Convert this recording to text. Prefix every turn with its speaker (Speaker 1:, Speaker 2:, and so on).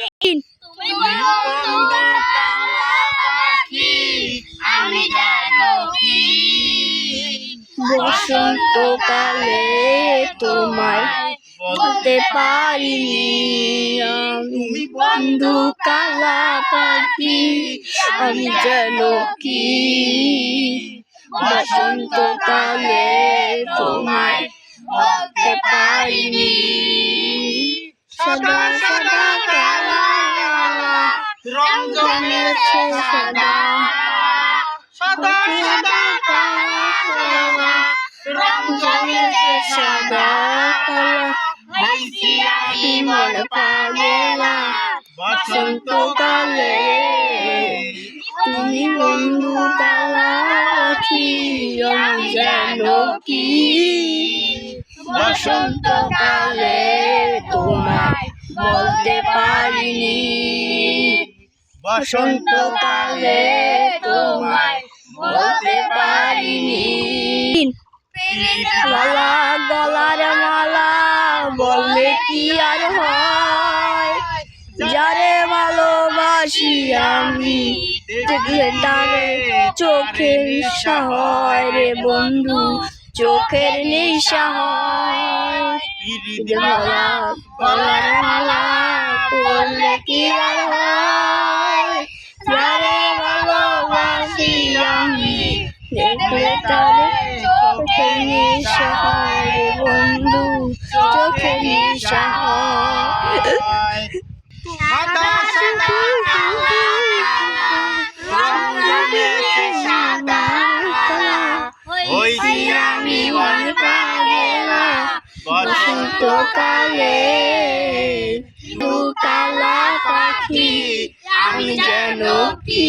Speaker 1: কি
Speaker 2: বসন্তকালে তোমায় বলতে পারিনি আমি। বন্ধু কালা পাখি আমি যেন কি? বসন্তকালে তোমায় বলতে পারিনি
Speaker 1: রং সাদা সদা কালা কালা
Speaker 2: তুমি বন্ধু কালা কি বসন্তকালে তোমায় বলতে পারিনি। বসন্তকালে তোমায় বলতে পারিনি। গলা গলার মালা, বললে কি আর হয়? যারে ভালোবাসি আমি, দেখলে তারে চোখের নেশা হয় রে বন্ধু, চোখের নেশা হয়। গলা গলার মালা, বললে কি আর হয় যারে ভালোবাসি আমি দেখলে তারে চোখের নেশা হয় রে বন্ধু চোখের নেশা হয়
Speaker 1: সাদা সাদা কালা কালা রং জমেছে সাদা হইছি আমি মন পাগলা
Speaker 2: বসন্তকালে দু কালা পাখি আমি যেন কি?